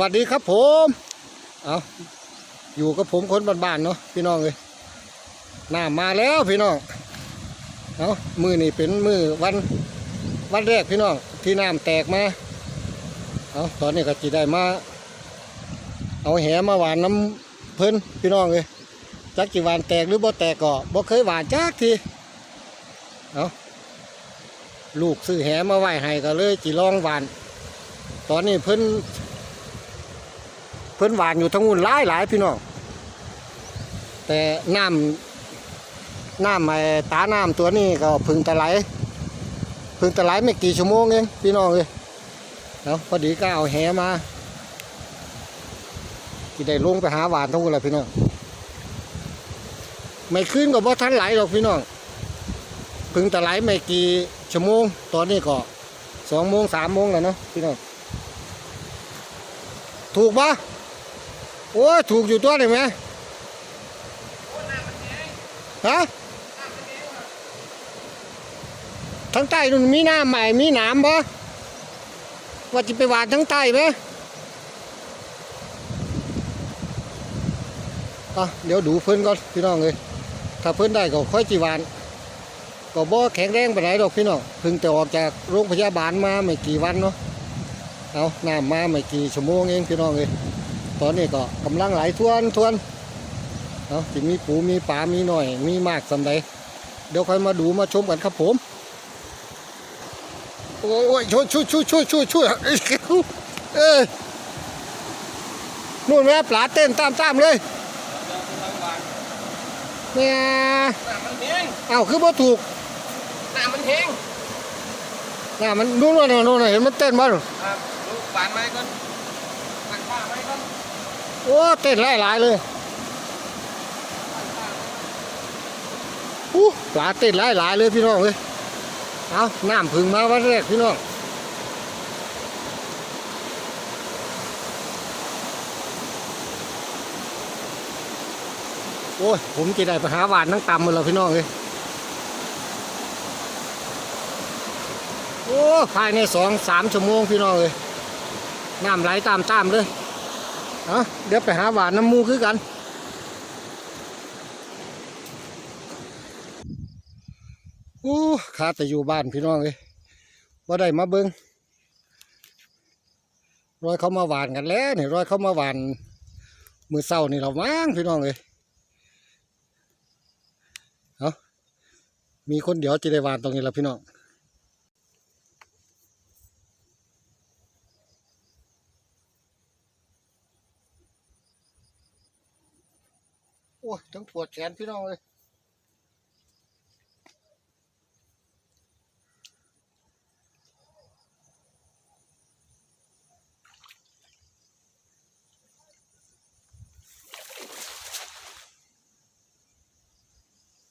วัสดีครับผม เอาอยู่กับผมคนบ้านๆเนาะพี่น้องเลยน้ามาแล้วพี่น้อง เอามือนี่เป็นมือวันวันแรกพี่น้องที่น้ำแตกมา เอาตอนนี้ก็จีได้มา เอาแหมาหวานน้ำเพิ่นพี่น้องเลยจักจีหวานแตกหรือบ่แตกก็บ่เคยหวานจักทีเอาลูกซื้อแหมาไหว้ให้ก็เลยจีลองหวาน ตอนนี้เพิ่น เพิ่นหวานอยู่ทั้งหุ่นหลายหลายพี่น้องแต่น้ำน้ำไอ้ตาน้ำตัวนี้ก็พึ่งตะไหลพึ่งตะไหลไม่กี่ชั่วโมงเองพี่น้องเลยแล้วพอดีก็เอาแหมาที่ได้ลงไปหาหวานทั้งหุ่นแหละพี่น้องไม่ขึ้นก็บ่ทันไหลหรอกพี่น้องพึ่งตะไหลไม่กี่ชั่วโมงตอนนี้ก็สองโมงสามโมงแล้วเนาะพี่น้องถูกปะ โอ้ยถูกอยู่ตัวนี่ไหมฮะทั้งใต้นู่นมีน้ำใหม่มีหนามปะว่าจะไปหวานทั้งใต้ไหมอะเดี๋ยวดูเพิ่นก่อนพี่น้องเลยถ้าเพิ่นได้ก็ค่อยจีหวานก็บ่แข็งแรงไปไหนใดดอกพี่น้องเพิ่งจะออกจากโรงพยาบาลมาไม่กี่วันเนาะเอาน้ำมาไม่กี่ชั่วโมงเองพี่น้องเลย ตอนนี้ก็กำลังไหลทวนทวนเอาสิมีปูมีปลามีหน่อย มีมากสำใดเดี๋ยวค่อยมาดูมาชมกันครับผม โอ้ยช่วยช่วยช่วยช่วยช่วยช่วยเออนู่นแม่ปลาเต้นตามตามๆเลยเนี่ยน้ำมันแห้งเอ้าคือบ่ถูกน้ำมันแห้งน่ะมันนู่นนู่นนู่นเห็นมันเต้นบ่ครับลูกบานไม้ก่อนตักผ้าไม้ก่อน โอ้เต้นหลายเลยอู้ปลาเต้นหลายเลยพี่น้องเลยเอาน้ำพึ่งมาวันแรกพี่น้องโอ้ย ผมจะได้ไปหาหวานทั้งตำหมดแล้วพี่น้องเลยโอ้ ภายในสองสามชั่วโมงพี่น้องเลยน้ำไหลตามตามเลย อาเดี๋ยวไปหาหวานน้ำมูคือกันโอ้ขาแต่อยู่บ้านพี่น้องเลยว่าได้มาเบิงรอยเขามาหวานกันแล้วนี่รอยเขามาหวาน มือเศร้านี่เรามั้งพี่น้องเลยเอามีคนเดียวจะได้หวานตรงนี้ละพี่น้อง อ้ยทั้งปวดแขนพี่น้องเลย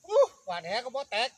อู้หวานแหก็บ่แตก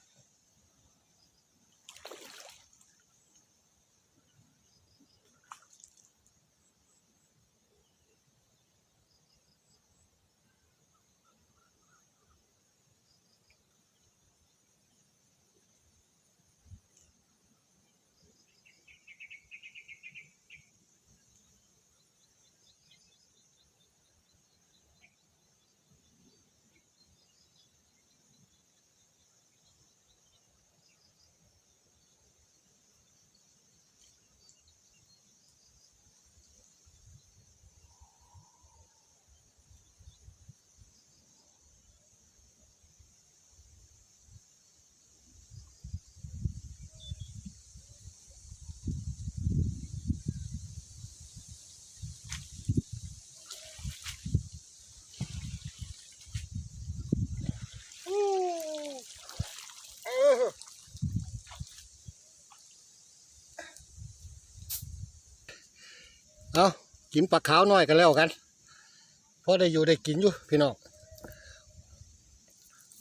อู้เออเอา กินปลาขาวน้อยกันแล้วกันเพราะได้อยู่ได้กินอยู่พี่น้อง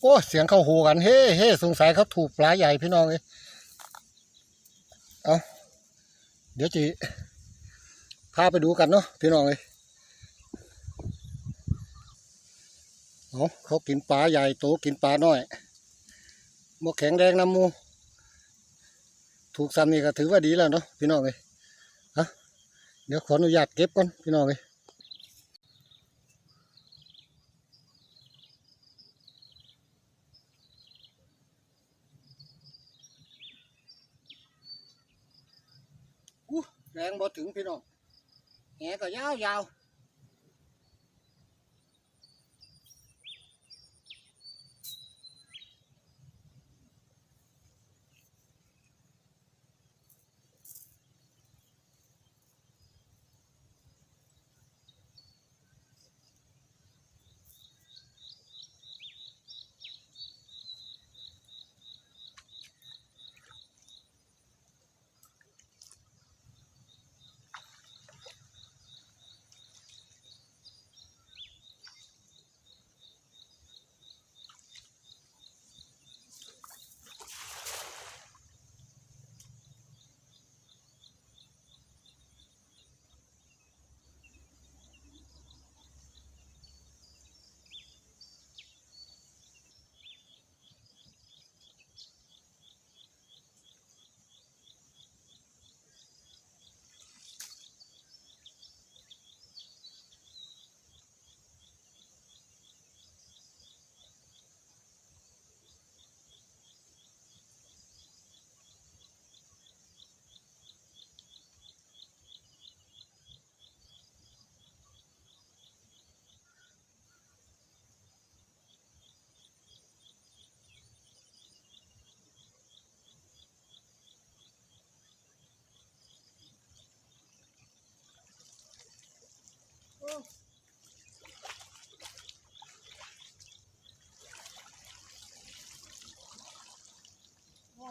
โอ้เสียงเขาโหกันเฮ้เฮ้สงสัยเขาถูกปลาใหญ่พี่น้องเลยเอาเดี๋ยวจีพาไปดูกันเนาะพี่น้องเลยเอาเขากินปลาใหญ่โตกินปลาน้อยหมกแข็งแดงน้ำมู ถูกซ้ำนี่ก็ถือว่าดีแล้วเนาะพี่น้องเลย เดี๋ยวขออนุญาตเก็บก่อนพี่น้องเลยแรงบ่ถึงพี่น้องแหก็ยาวยาว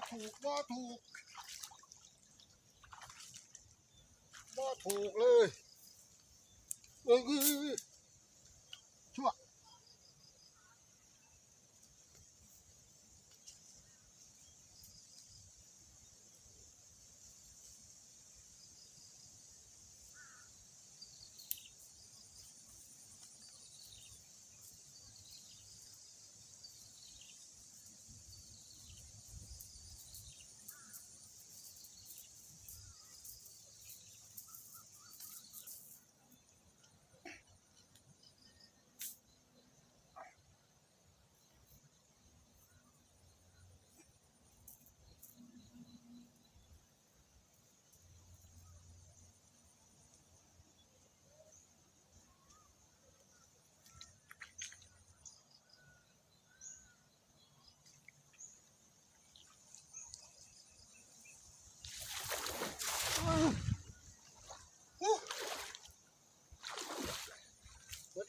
ถูกบ่ถูกบ่ถูกเลยเออ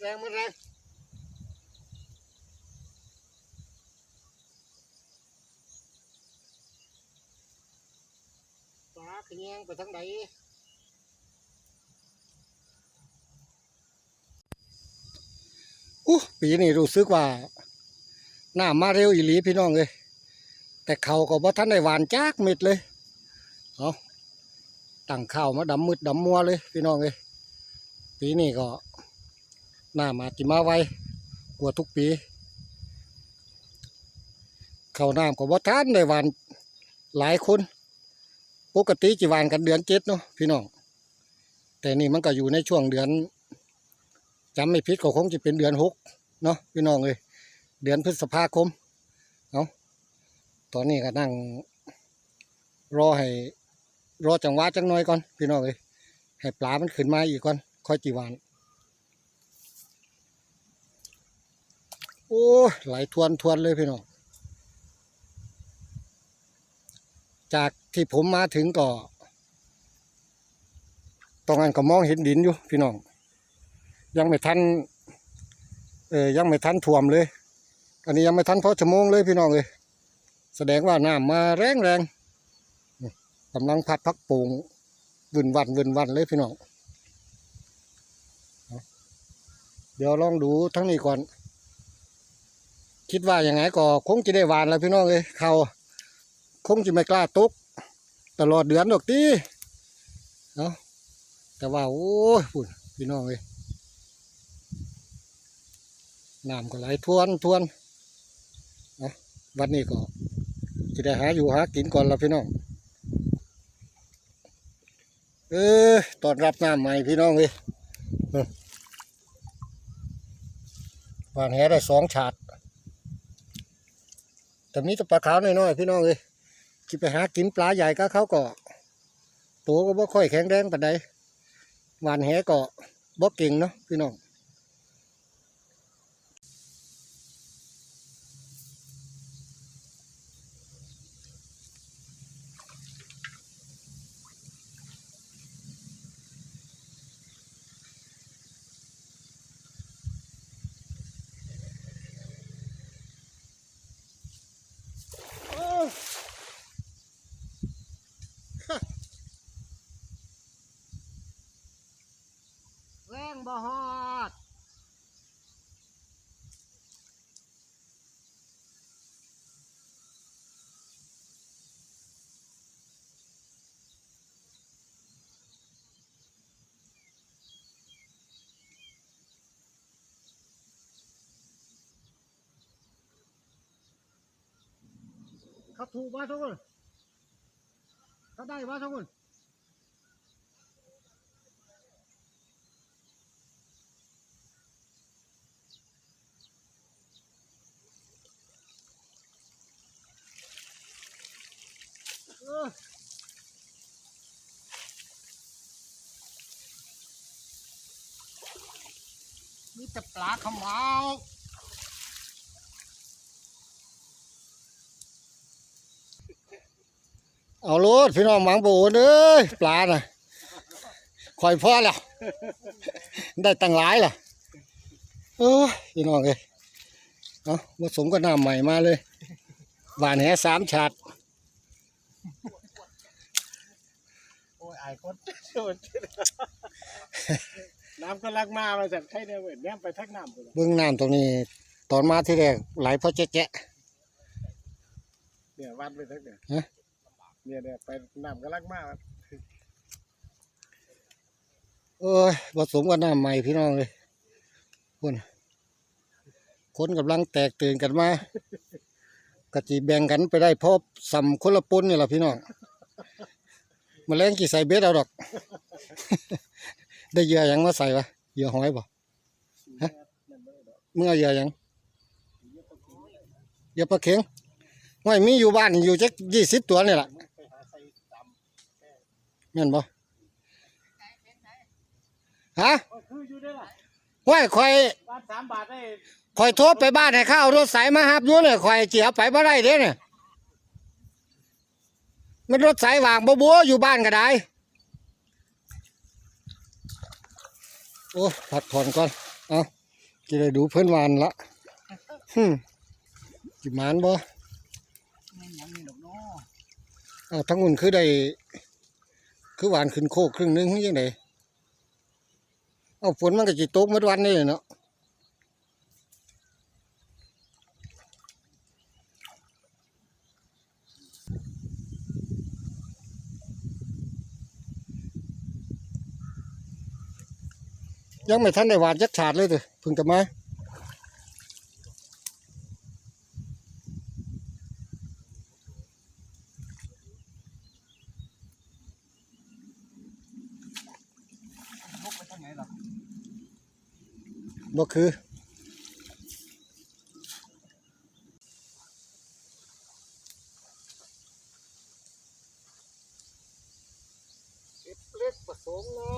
แรงหมดแรงปลาขยงไปทางไหนอู้ปีนี้รู้สึกว่าน้ำมาเร็วอีหลีพี่น้องเลย แต่เขาก็บ่ทันได้หวานจากเม็ดเลยเอาตั้งข้าวมาดำมืดดำมัวเลย พี่น้องเลยปีนี้ก็ น้ำอาจจะมาไวกว่าทุกปี เขาน้ำก็บ่ทันได้หวานหลายคน ปกติจะหวานกันเดือนเจ็ดเนาะพี่น้อง แต่นี่มันก็อยู่ในช่วงเดือนจำไม่ผิดก็คงจะเป็นเดือนหกเนาะพี่น้องเลยเดือนพฤษภาคมเอาตอนนี้ก็นั่งรอให้รอจังหวะจังน้อยก่อน พี่น้องเอ้ยให้ปลามันขึ้นมาอีกก่อนค่อยจีวาน โอ้ยไหลทวนทวนเลยพี่น้องจากที่ผมมาถึงก็ตรงนั้นก็มองเห็นดินอยู่พี่น้อง ยังไม่ทันเออยังไม่ทันท่วมเลย อันนี้ยังไม่ทันเพอชั่วโมงเลยพี่น้องเลยแสดงว่าน้ำมาแรงแรงกำลังพัดพักปูงวินวันวินวันเลยพี่น้องเดี๋ยวลองดูทั้งนี้ก่อน คิดว่าอย่างไงก็คงจะได้หวานแล้วพี่น้องเลยเขาคงจะไม่กล้าตกตลอดเดือนดอกตีเนาะแต่ว่าโอ้ยพุ่นพี่น้องเลยน้ำก็ไหลทวนทวนเอาวันนี้ก็จะได้หาอยู่หากินก่อนแล้วพี่น้อง เออตอนรับน้ำใหม่พี่น้องเลยหวานแหได้สองฉาด แต่มีแต่ปลาขาวน้อยๆพี่น้องเลยคิดไปหากินปลาใหญ่ก็เขาก็ตัวก็บ่ค่อยแข็งแรงปานใดหวานแหก็บ่เก่งเนาะพี่น้อง ถูกมาทุกคนเขาได้มาทุกคนเออมีแต่ปลาขมาว เอาโลดพี่น้องหมังโบนเอ้ยปลาน่ะคอยพ่อแล้ว ได้ตังหลายล่ะโอ้ยพี่น้องเอ้ยเอาผสมกับน้ำใหม่มาเลยหวานแหสามฉาดโอ้ยอายคนโดนน้ำก็ลักมามาจากไทยเนี่ยเว้ยแนมไปทักน้ำเบื้องน้ำตรงนี้ ตอนมาที่แรกไหลเพราะแจ๊ะเนี่ยวัดไปทักเนี่ย เนี่ยเนี่ยไปน้ำก็ลักมากเอ้ยผสมกับน้ำใหม่พี่น้องเลยคนคนกำลังแตกตื่นกันมากะจีแบ่งกันไปได้เพราะสำคนละปนนี่แหละพี่น้องมาแรงกี่ใส่เบ็ดเอาดอก ได้เยื่อหยังมาใส่ปะเยื่อหอยบ่ฮะเมื่อเยื่อหยังเยื่อปลาเข็งไม่มีอยู่บ้านอยู่จักยี่สิบตัวนี่แหละ ไปหาใส่ตาม แม่นบ่ฮะก็คืออยู่ได้อล่ะห้วยข่อยบานสามบาทได้ข่อยโทรไปบ้านให้เข้าเอารถสายมาฮับอยู่เนี่ยข่อยเจียไปบ่ได้เด้เนี่ยมันรถสายวางบ่บัวอยู่บ้านก็ได้โอ้พักผ่อนก่อนเอาจะได้ดูเพื่อนวานละฮึจิมานบ่ไม่ยังนี่ดอเอาทั้งอุ่นคือได้ คือหวานขึ้นโคกครึ่งนึงหรือยังไงเอาฝนมันก็จิตกเมื่อวันนี่เนาะยังไม่ทันได้หวานยักฉาดเลยเถอะพึ่งจะมา บ่คือเล็กผสมน้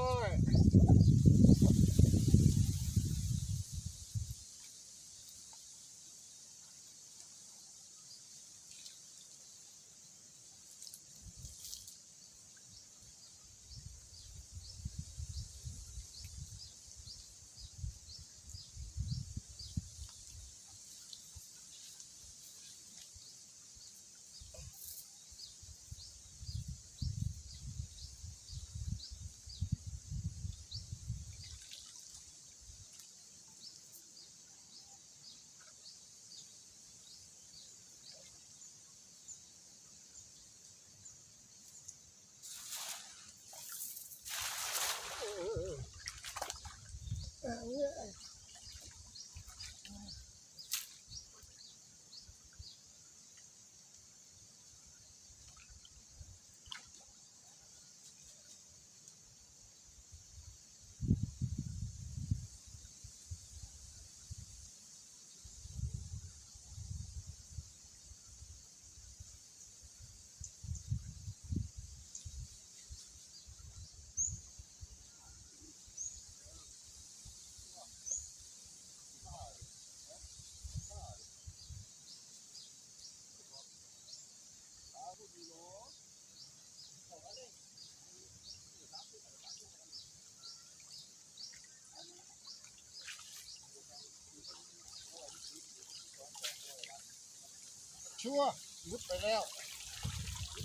ชัวร์ยุดไปแล้ว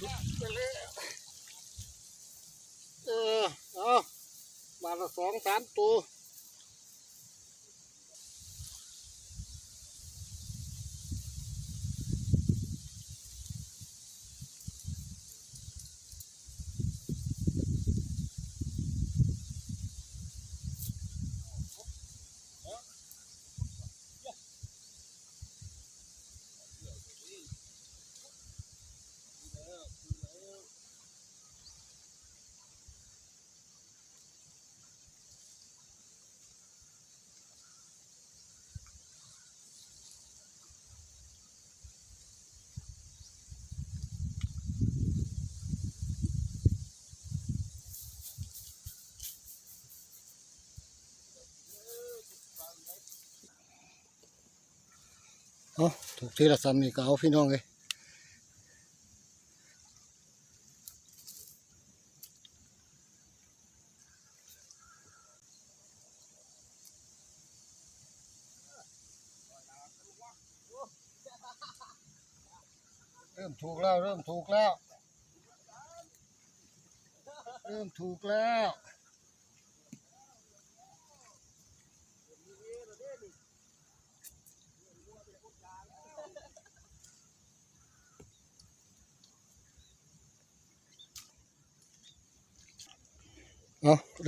ยุดไปแล้วเออเอาบาทละสองสามตัว เอาถูกที่ละซ้ำนี่ก็เอาพี่น้องเลยเริ่มถูกแล้ว เริ่มถูกแล้ว เริ่มถูกแล้ว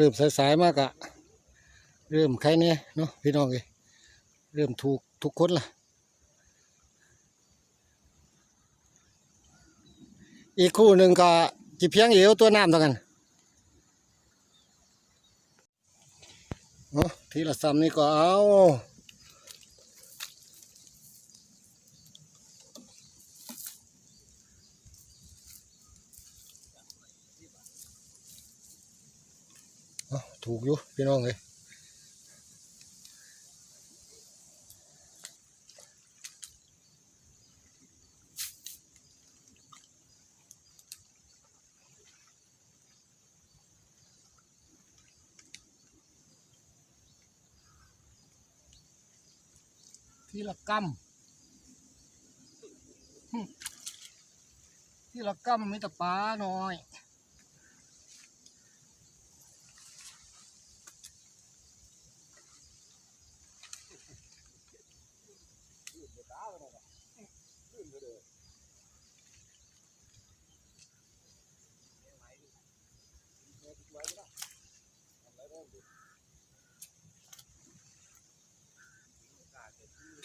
เริ่มสายๆมากอะเริ่มใครเนี่ยเนาะพี่น้องเลยเริ่มถูกทุกคนละอีกคู่หนึ่งก็จีเพียงเอวตัวน้ำเท่ากันเนาะทีละซ้ำนี่ก็เอา ถูกอยู่พี่น้องเลยทีละกำทีละกำมีแต่ปลาหน่อย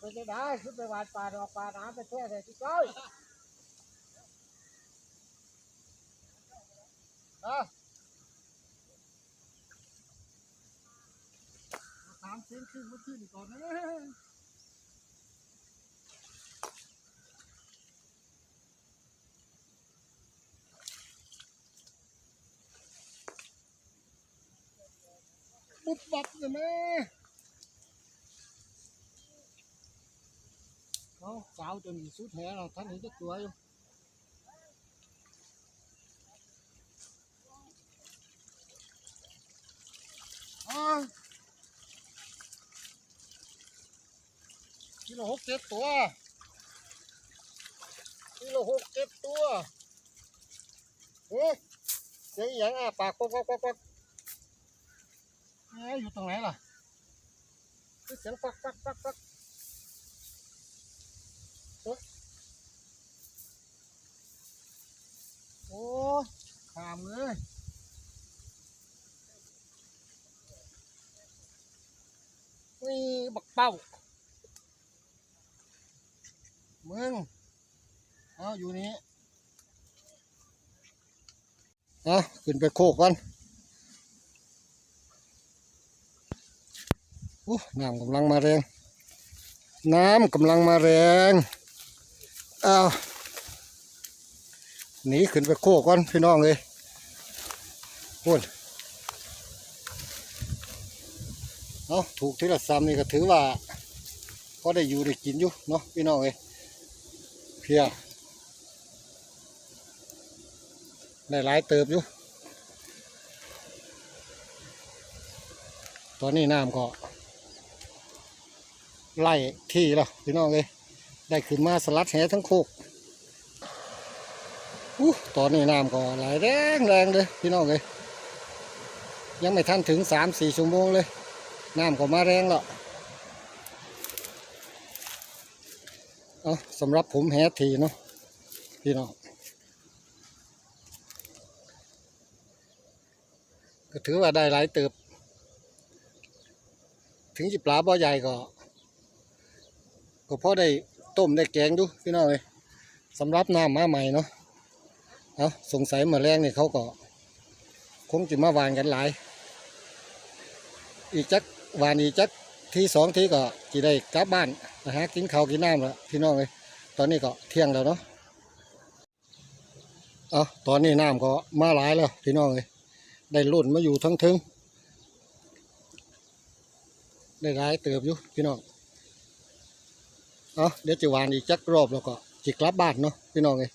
ไปได้ได้ขึ้นไปหวานปลาดอกปลาน้ำไปแช่ใส่ที่ก้อยนะสามเซนครึ่งมาขึ้นก่อนนะปุ๊บปับเลยแม่ nó xạo cho mình suốt hè là thánh hiện chất tuổi luôn à. chỉ là hút chết tua chỉ là hút chết tua ê tiếng dẫn à bà con con con con ai vô tầng này là. Cứ chẳng phát phát phát phát โอ้ขามเลยนี่บักเป้ามึงเอาอยู่นี่เอาขึ้นไปโคกกันโอ้น้ำกำลังมาแรง น้ำกำลังมาแรง อ้าวหนีขึ้นไปโคกก่อนพี่น้องเลยโอ้ยเอาถูกที่ละซ้ำนี่ก็ถือว่าพอได้อยู่ได้กินอยู่เนาะพี่น้องเลยเพียได้หลายเติบอยู่ตอนนี้น้ำก็ไล่ที่แล้วพี่น้องเลย ได้ขึ้นมาสลัดแหทั้งโคกอู้ตอนนี้น้ำก็ไหลแรงแรงเลยพี่น้องเลยยังไม่ทันถึงสามสี่ชั่วโมงเลยน้ำก็มาแรงแล้วเอาสำหรับผมแหทีเนาะพี่น้องก็ถือว่าได้หลายเติบ ถึงจิปลาบ่อใหญ่ก็ ก็พอได้ ต้มได้แกงดูพี่น้องเลยสำหรับน้ำมาใหม่เนาะเอาสงสัยเมื่อแรงนี่เขาก็คงจะมาวานกันหลาย อีกจักวานอีกจักทีสองทีก็จะได้กลับบ้านนะฮะกินข้าวกินน้ำแล้วพี่น้องเลยตอนนี้ก็เที่ยงแล้วเนาะเอาตอนนี้น้ำก็มาหลายแล้วพี่น้องเลยได้ลุ่นมาอยู่ทั้งทึงได้หลายเติบอยู่พี่น้อง เอาเดี๋ยวจะวานอีกจักรอบแล้วก็จิกลับบ้านเนาะพี่น้องเอย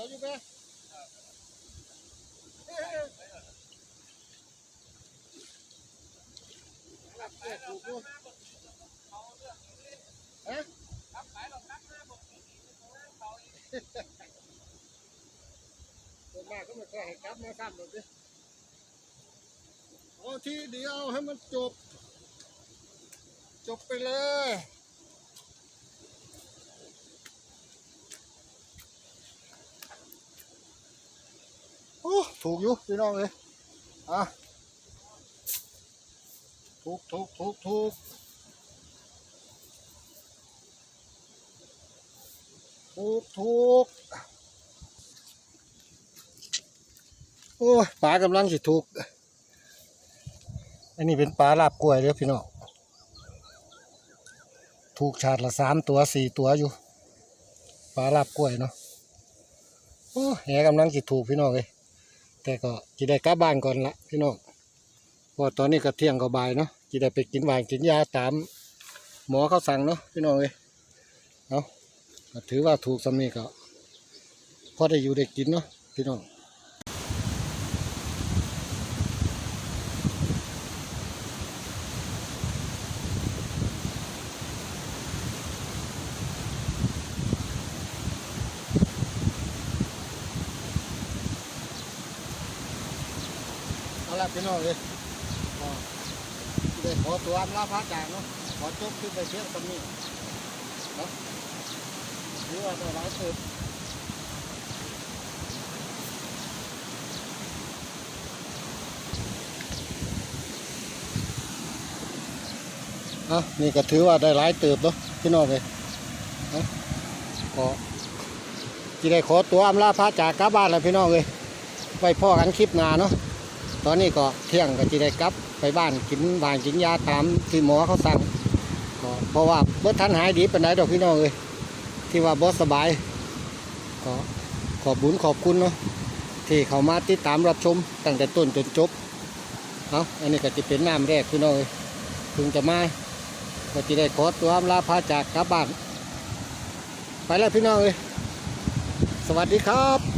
องสามตัวอยู่ไหมส่วนมากก็ไม่ค่อยให้กลับมาซ้ำหรอกสิเอาทีเดียวให้มันจบ จบไปเลย โอ้ ถูกอยู่พี่น้องเลยอะถูกถูกถูกถูกถูกถูกโอ้ยปลากำลังสิถูก อันนี้เป็นปลาลาบกล้วยเด้อพี่น้องถูกชาติละสามตัวสี่ตัวอยู่ปลาลาบกล้วยเนาะโอ้แหกำลังจิถูกพี่น้องเลย แต่ก็จะได้กลับบ้านก่อนละพี่น้องเพราะตอนนี้ก็เที่ยงก็บ่ายเนาะจะได้ไปกินหวานกินยาตาม หมอเขาสั่งเนาะพี่น้องเลยเอาถือว่าถูกสำนีก็พอได้อยู่ได้กินเนาะพี่น้อง เอาละพี่น้องเลยก็ได้ขอ ตัวอำลาพระจากเนาะขอจบขึ้นไปเชียงตรงนี้เนาะหรือว่าได้หลายเติบอะนี่ก็ถือว่าได้หลายเติบเนาะพี่น้องเลยเนะก็ที่ได้ขอตัวอำลาพระจากกลับบ้านแล้วพี่น้องเลยไว้พ่อกันคลิปหน้าเนาะตอนนี้ก็เที่ยงก็จะได้กลับ ไปบ้านกินหวานกินยาตามที่หมอเขาสั่งก็เพราะว่าบ่ทันหายดีปานใดดอกพี่น้องเอ้ยที่ว่าบ่สบายก็ขอบบุญขอบคุณเนาะที่เขามาติดตามรับชมตั้งแต่ต้นจนจบเอาอันนี้ก็จะเป็นน้ำแรกพี่น้องเอ้ยเพิ่งจะมาก็จะได้ขอตัวลาพาจากกลับบ้าน ไปแล้วพี่น้องเอ้ยสวัสดีครับ